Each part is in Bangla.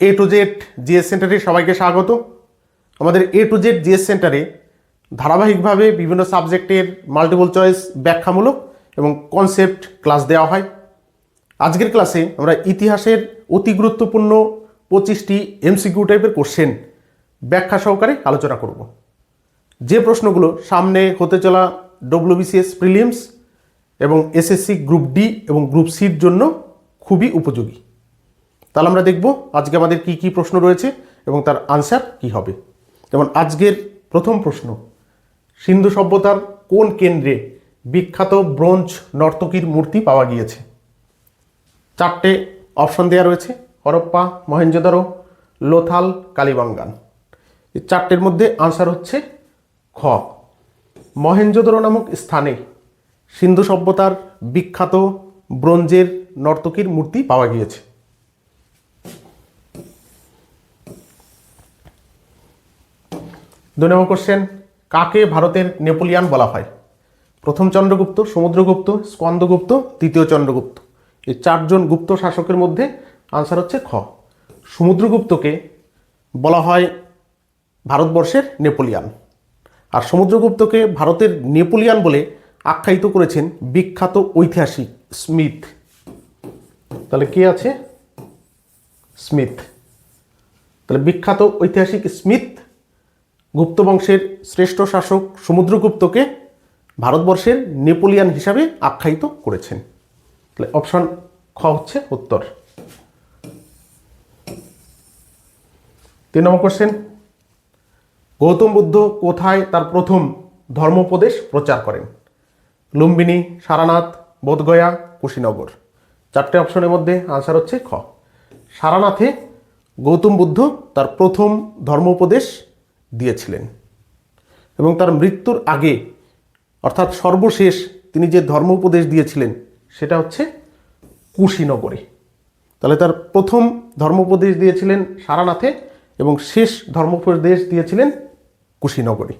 এ টু জেড জিএস সেন্টারে সবাইকে স্বাগত। আমাদের এ টু জেড জিএস সেন্টারে ধারাবাহিকভাবে বিভিন্ন সাবজেক্টের মাল্টিপল চয়েস ব্যাখ্যামূলক এবং কনসেপ্ট ক্লাস দেওয়া হয়। আজকের ক্লাসে আমরা ইতিহাসের অতি গুরুত্বপূর্ণ পঁচিশটি এমসিকিউ টাইপের কোশ্চেন ব্যাখ্যা সহকারে আলোচনা করব। যে প্রশ্নগুলো সামনে হতে চলা ডব্লিউবিসিএস প্রিলিমস এবং এসএসসি গ্রুপ ডি এবং গ্রুপ সির জন্য খুবই উপযোগী। তাহলে আমরা দেখব আজকে আমাদের কি কি প্রশ্ন রয়েছে এবং তার আনসার কি হবে। যেমন আজকের প্রথম প্রশ্ন, সিন্ধু সভ্যতার কোন কেন্দ্রে বিখ্যাত ব্রোঞ্জ নর্তকীর মূর্তি পাওয়া গিয়েছে? চারটে অপশন দেওয়া রয়েছে, হরপ্পা মহেঞ্জোদারো লোথাল, কালীবাঙ্গান। এই চারটের মধ্যে আনসার হচ্ছে খ। মহেঞ্জোদারো নামক স্থানে সিন্ধু সভ্যতার বিখ্যাত ব্রোঞ্জের নর্তকীর মূর্তি পাওয়া গিয়েছে। দুই নম্বর কোশ্চেন কাকে ভারতের নেপোলিয়ান বলা হয়? প্রথম চন্দ্রগুপ্ত, সমুদ্রগুপ্ত, স্কন্দগুপ্ত, তৃতীয় চন্দ্রগুপ্ত। এই চারজন গুপ্ত শাসকের মধ্যে আনসার হচ্ছে খ। সমুদ্রগুপ্তকে বলা হয় ভারতবর্ষের নেপোলিয়ান। আর সমুদ্রগুপ্তকে ভারতের নেপোলিয়ান বলে আখ্যায়িত করেছেন বিখ্যাত ঐতিহাসিক স্মিথ। তাহলে কে আছে? স্মিথ। তাহলে বিখ্যাত ঐতিহাসিক স্মিথ গুপ্ত বংশের শ্রেষ্ঠ শাসক সমুদ্রগুপ্তকে ভারতবর্ষের নেপোলিয়ান হিসাবে আখ্যায়িত করেছেন। তাহলে অপশন খ হচ্ছে উত্তর। তিন নম্বর কোশ্চেন গৌতম বুদ্ধ কোথায় তার প্রথম ধর্মোপদেশ প্রচার করেন? লুম্বিনী, সারানাথ, বোধগয়া, কুশীনগর। চারটে অপশনের মধ্যে আনসার হচ্ছে খ। সারানাথে গৌতম বুদ্ধ তার প্রথম ধর্মোপদেশ দিয়েছিলেন। এবং তার মৃত্যুর আগে, অর্থাৎ সর্বশেষ তিনি যে ধর্ম উপদেশ দিয়েছিলেন, সেটা হচ্ছে কুশীনগরে। তাহলে তার প্রথম ধর্ম উপদেশ দিয়েছিলেন সারানাথে এবং শেষ ধর্ম উপদেশ দিয়েছিলেন কুশীনগরে।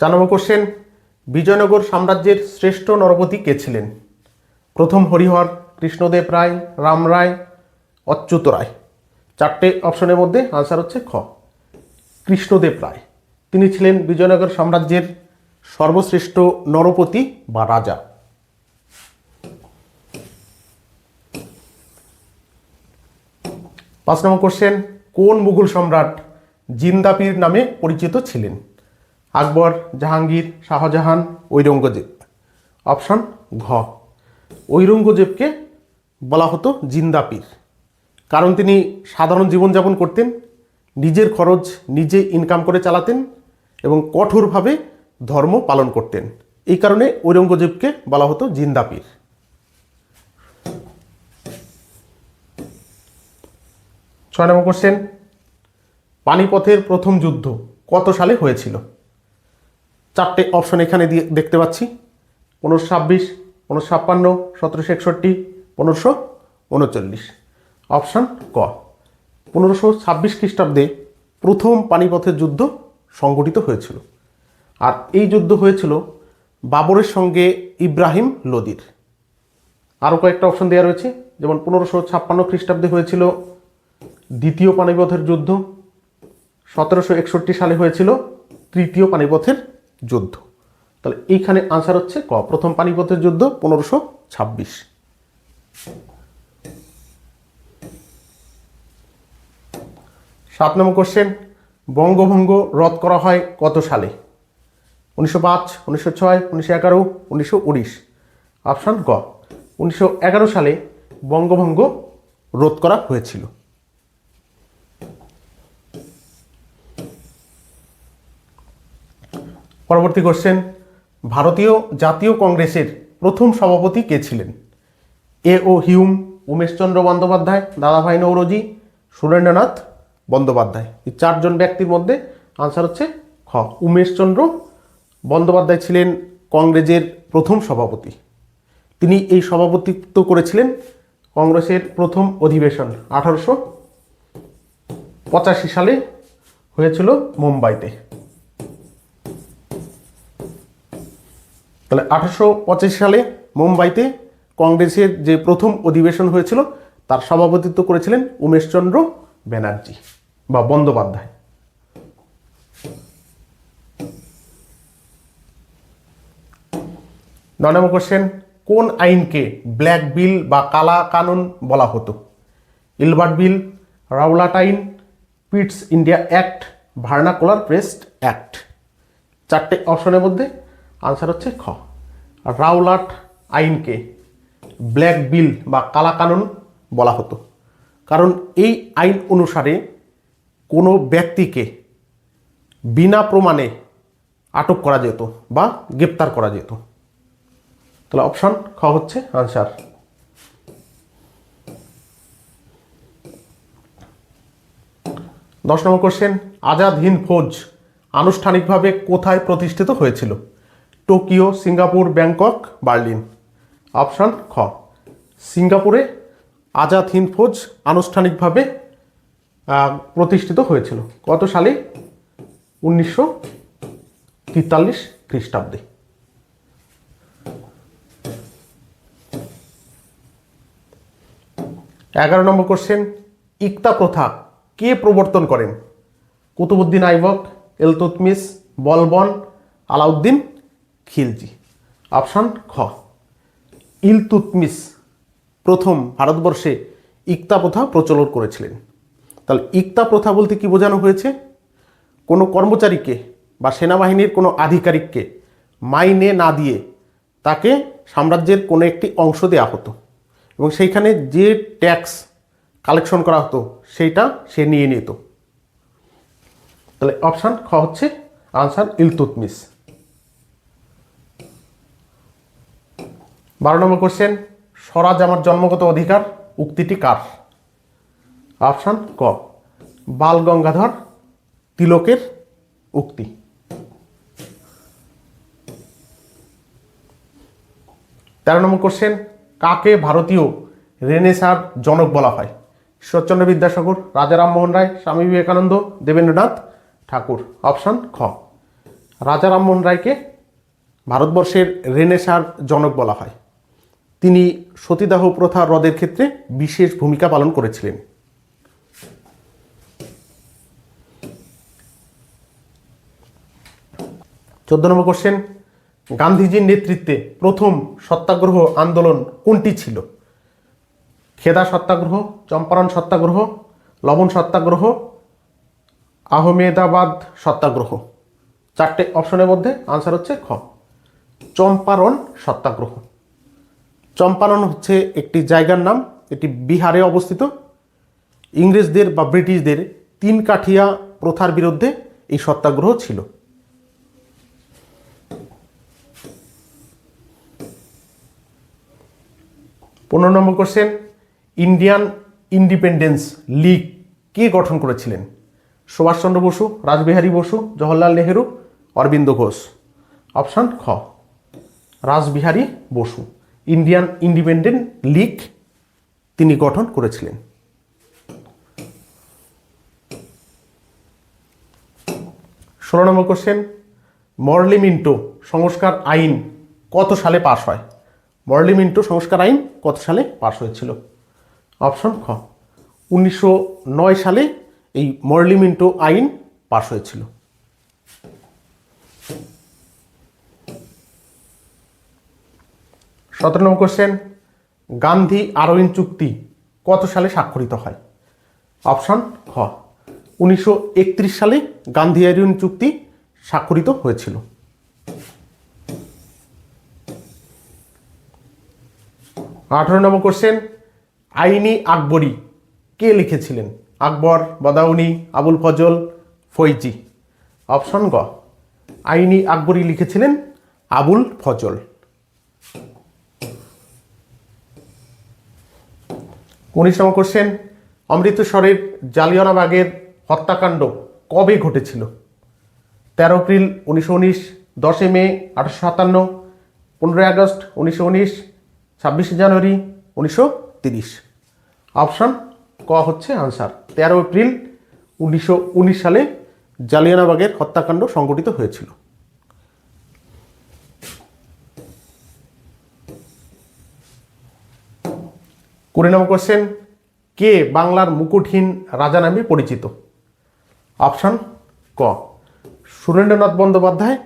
চার নম্বর কোশ্চেন বিজয়নগর সাম্রাজ্যের শ্রেষ্ঠ নরপতি কে ছিলেন? প্রথম হরিহর কৃষ্ণদেব রায়, রাম রায়, অচ্যুত রায়। চারটে অপশনের মধ্যে আনসার হচ্ছে খ। কৃষ্ণদেব রায়। তিনি ছিলেন বিজয়নগর সাম্রাজ্যের সর্বশ্রেষ্ঠ নরপতি বা রাজা। পাঁচ নম্বর কোশ্চেন কোন মুঘল সম্রাট জিন্দাপির নামে পরিচিত ছিলেন? আকবর, জাহাঙ্গীর, শাহজাহান, ঔরঙ্গজেব। অপশন ঘ। ঔরঙ্গজেবকে বলা হতো জিন্দাপির কারণ তিনি সাধারণ জীবনযাপন করতেন, নিজের খরচ নিজে ইনকাম করে চালাতেন এবং কঠোরভাবে ধর্ম পালন করতেন। এই কারণে ঔরঙ্গজেবকে বলা হতো জিন্দাপির ছয় নম্বর কোশ্চেন পানিপথের প্রথম যুদ্ধ কত সালে হয়েছিল? চারটে অপশন এখানে দিয়ে দেখতে পাচ্ছি। পনেরোশো ছাব্বিশ পনেরোশো ছাপ্পান্ন, সতেরোশো একষট্টি পনেরোশো উনচল্লিশ। অপশান ক। পনেরোশো ছাব্বিশ খ্রিস্টাব্দে প্রথম পানিপথের যুদ্ধ সংগঠিত হয়েছিল। আর এই যুদ্ধ হয়েছিল বাবরের সঙ্গে ইব্রাহিম লোদির। আরও কয়েকটা অপশন দেওয়া রয়েছে। যেমন পনেরোশো ছাপ্পান্ন খ্রিস্টাব্দে হয়েছিল দ্বিতীয় পানিপথের যুদ্ধ। সতেরোশো একষট্টি সালে হয়েছিল তৃতীয় পানিপথের যুদ্ধ। তাহলে এইখানে আনসার হচ্ছে ক। প্রথম পানিপথের যুদ্ধ পনেরোশো ছাব্বিশ। সাত নম্বর কোশ্চেন বঙ্গভঙ্গ রদ করা হয় কত সালে? উনিশশো পাঁচ, উনিশশো ছয়, উনিশশো এগারো, উনিশশো উনিশ। অপশান গ উনিশশো এগারো সালে বঙ্গভঙ্গ রোধ করা হয়েছিল। পরবর্তী কোশ্চেন ভারতীয় জাতীয় কংগ্রেসের প্রথম সভাপতি কে ছিলেন? A O Hume Umeshchandra Bandyopadhyay, Dadabhai Naoroji, Surendranath Bandyopadhyay. এই চারজন ব্যক্তির মধ্যে আনসার হচ্ছে খ। উমেশচন্দ্র বন্দ্যোপাধ্যায় ছিলেন কংগ্রেসের প্রথম সভাপতি। তিনি এই সভাপতিত্ব করেছিলেন কংগ্রেসের প্রথম অধিবেশন আঠারোশো পঁচাশি সালে হয়েছিল মুম্বাইতে। তাহলে আঠারোশো পঁচাশি সালে মুম্বাইতে কংগ্রেসের যে প্রথম অধিবেশন হয়েছিল, তার সভাপতিত্ব করেছিলেন উমেশচন্দ্র ব্যানার্জি বা বন্দ্যোপাধ্যায়। নয় নম্বর কোশ্চেন কোন আইনকে ব্ল্যাক বিল বা কালা কানুন বলা হতো? ইলবার্ট বিল রাউলাট আইন Pitt's India act, vernacular press act. চারটে অপশনের মধ্যে আনসার হচ্ছে খ। রাউলাট আইনকে ব্ল্যাক বিল বা কালা কানুন বলা হতো। কারণ এই আইন অনুসারে কোনো ব্যক্তিকে বিনা প্রমাণে আটক করা যেত বা গ্রেপ্তার করা যেত। তাহলে অপশন খ হচ্ছে আনসার। দশ নম্বর কোশ্চেন, আজাদ হিন্দ ফৌজ আনুষ্ঠানিকভাবে কোথায় প্রতিষ্ঠিত হয়েছিল? Tokyo, Singapore, Bangkok, Berlin. Option খ। সিঙ্গাপুরে আজাদ হিন্দ ফৌজ আনুষ্ঠানিকভাবে প্রতিষ্ঠিত হয়েছিল। কত সালে? উনিশশো তেতাল্লিশ খ্রিস্টাব্দে। এগারো নম্বর কোশ্চেন ইকতা প্রথা কে প্রবর্তন করেন? কুতুবুদ্দিন আইবক এলতুতমিস বলবন, আলাউদ্দিন খিলজি। অপশান খ। ইলতুতমিস প্রথম ভারতবর্ষে ইকতা প্রথা প্রচলন করেছিলেন। তাহলে ইকতা প্রথা বলতে কি বোঝানো হয়েছে? কোনো কর্মচারীকে বা সেনাবাহিনীর কোনো আধিকারিককে মাইনে না দিয়ে তাকে সাম্রাজ্যের কোনো একটি অংশ দেওয়া হতো এবং সেইখানে যে ট্যাক্স কালেকশন করা হতো সেইটা সে নিয়ে নিত। তাহলে অপশান খ হচ্ছে আনসার ইলতুতমিস বারো নম্বর কোশ্চেন স্বরাজ আমার জন্মগত অধিকার, উক্তিটি কার? অপশান ক, বাল গঙ্গাধর তিলকের উক্তি। তেরো নম্বর কোশ্চেন কাকে ভারতীয় রেনেসার জনক বলা হয়? ঈশ্বরচন্দ্র বিদ্যাসাগর, রাজা রামমোহন রায়, স্বামী বিবেকানন্দ, দেবেন্দ্রনাথ ঠাকুর। অপশান খ, রাজা রামমোহন রায়কে ভারতবর্ষের রেনেসার জনক বলা হয়। তিনি সতীদাহ প্রথা হ্রদের ক্ষেত্রে বিশেষ ভূমিকা পালন করেছিলেন। চোদ্দ নম্বর কোশ্চেন গান্ধীজির নেতৃত্বে প্রথম সত্যাগ্রহ আন্দোলন কোনটি ছিল? খেদা সত্যাগ্রহ, চম্পারণ সত্যাগ্রহ, লবণ সত্যাগ্রহ, আহমেদাবাদ সত্যাগ্রহ। চারটে অপশনের মধ্যে আনসার হচ্ছে খ। চম্পারণ সত্যাগ্রহ। চম্পারণ হচ্ছে একটি জায়গার নাম, এটি বিহারে অবস্থিত। ইংরেজদের বা ব্রিটিশদের তিন কাঠিয়া প্রথার বিরুদ্ধে এই সত্যাগ্রহ ছিল। পনেরো number question Indian independence league কে গঠন করেছিলেন? সুভাষচন্দ্র বসু, রাসবিহারী বসু, জওহরলাল নেহেরু, অরবিন্দ ঘোষ। অপশান খ, Rashbehari Bose. Indian independent league তিনি গঠন করেছিলেন। ষোলো নম্বর কোশ্চেন মর্লি মিন্টো সংস্কার আইন কত সালে পাশ হয়? মর্লি মিন্টো সংস্কার আইন কত সালে পাশ হয়েছিল? অপশন খ, উনিশশো নয় সালে এই মর্লি মিন্টো আইন পাশ হয়েছিল। সতেরো নম্বর কোশ্চেন গান্ধী আরোইন চুক্তি কত সালে স্বাক্ষরিত হয়? অপশন খ উনিশশো একত্রিশ সালে গান্ধী আরোইন চুক্তি স্বাক্ষরিত হয়েছিল। আঠারো নম্বর কোশ্চেন আইনি আকবরী কে লিখেছিলেন? আকবর, বদাউনি, আবুল ফজল, ফৈজি। অপশন গ। আইনি আকবরী লিখেছিলেন আবুল ফজল। উনিশ নম্বর কোশ্চেন অমৃতসরের জালিয়ানাবাগের হত্যাকাণ্ড কবে ঘটেছিল? তেরো এপ্রিল উনিশশো উনিশ, দশই মে আঠারোশো সাতান্ন, পনেরোই আগস্ট উনিশশো উনিশ, ছাব্বিশে জানুয়ারি উনিশশো তিরিশ। অপশান ক হচ্ছে আনসার তেরো এপ্রিল উনিশশো উনিশ সালে জালিয়ানাবাগের হত্যাকাণ্ড সংঘটিত হয়েছিল। কুড়ি নম্বর কোশ্চেন কে বাংলার মুকুটহীন রাজা নামে পরিচিত? অপশান ক। সুরেন্দ্রনাথ বন্দ্যোপাধ্যায়,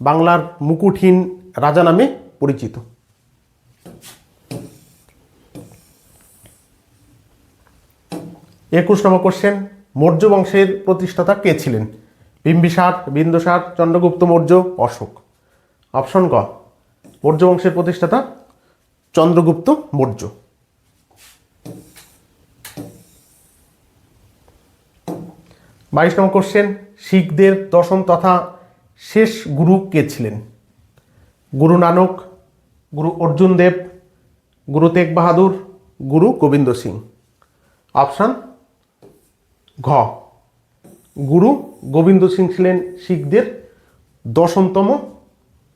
বাংলার মুকুটহীন রাজা নামে পরিচিত। একুশ নম্বর কোশ্চেন মৌর্য বংশের প্রতিষ্ঠাতা কে ছিলেন? বিম্বিসার, বিন্দুসার, চন্দ্রগুপ্ত মৌর্য, অশোক। অপশন ক। মৌর্য বংশের প্রতিষ্ঠাতা, চন্দ্রগুপ্ত মৌর্য। বাইশ নম্বর কোশ্চেন শিখদের দশম তথা শেষ গুরু কে ছিলেন? গুরু নানক, গুরু অর্জুন দেব, গুরু তেগ বাহাদুর, গুরু গোবিন্দ সিং। অপশান ঘ। গুরু গোবিন্দ সিং ছিলেন শিখদের দশমতম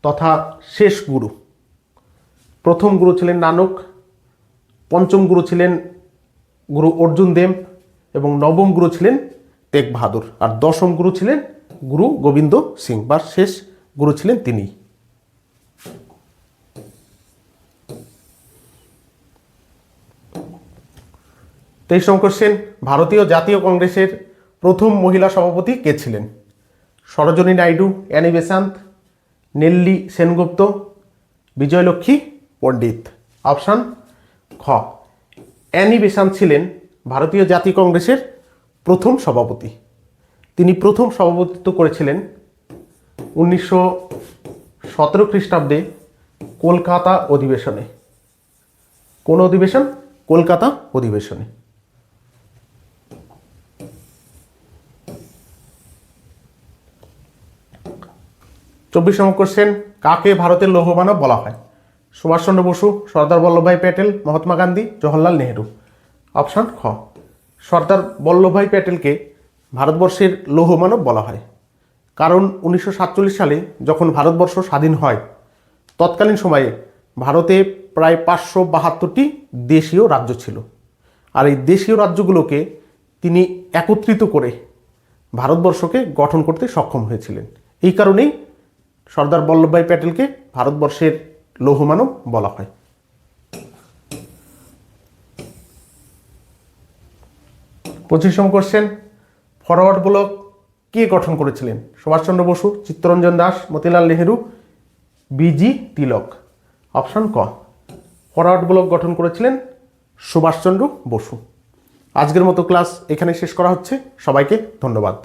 তথা শেষ গুরু। প্রথম গুরু ছিলেন নানক, পঞ্চম গুরু ছিলেন গুরু অর্জুন দেব এবং নবম গুরু ছিলেন তেগ বাহাদুর। আর দশম গুরু ছিলেন গুরু গোবিন্দ সিং, বা শেষ গুরু ছিলেন তিনি। তেইশ নম্বর কোশ্চেন ভারতীয় জাতীয় কংগ্রেসের প্রথম মহিলা সভাপতি কে ছিলেন? Sarojini Naidu Annie Besant, Nellie Sengupta, Vijayalakshmi Pandit. Option খ। অ্যানি বেসান্ত ছিলেন ভারতীয় জাতীয় কংগ্রেসের প্রথম সভাপতি। তিনি প্রথম সভাপতিত্ব করেছিলেন উনিশশো সতেরো খ্রিস্টাব্দে কলকাতা অধিবেশনে। কোন অধিবেশন? কলকাতা অধিবেশনে। চব্বিশ নম্বর কোশ্চেন কাকে ভারতের লৌহমানব বলা হয়? সুভাষচন্দ্র বসু, সর্দার বল্লভভাই প্যাটেল, মহাত্মা গান্ধী, জওহরলাল নেহেরু। অপশান খ। সর্দার বল্লভভাই প্যাটেলকে ভারতবর্ষের লৌহমানব বলা হয়। কারণ উনিশশো সাতচল্লিশ সালে যখন ভারতবর্ষ স্বাধীন হয়, তৎকালীন সময়ে ভারতে প্রায় পাঁচশো বাহাত্তরটি দেশীয় রাজ্য ছিল। আর এই দেশীয় রাজ্যগুলোকে তিনি একত্রিত করে ভারতবর্ষকে গঠন করতে সক্ষম হয়েছিলেন। এই কারণেই সর্দার বল্লভভাই প্যাটেলকে ভারতবর্ষের লৌহমানব বলা হয়। পঁচিশ নম্বর কোশ্চেন ফরওয়ার্ড ব্লক কে গঠন করেছিলেন? Subhashchandra Bose, Chittaranjan Das, Motilal Nehru B G Tilak. Option ক ফরওয়ার্ড ব্লক গঠন করেছিলেন সুভাষচন্দ্র বসু। আজকের মতো ক্লাস এখানে শেষ করা হচ্ছে। সবাইকে ধন্যবাদ।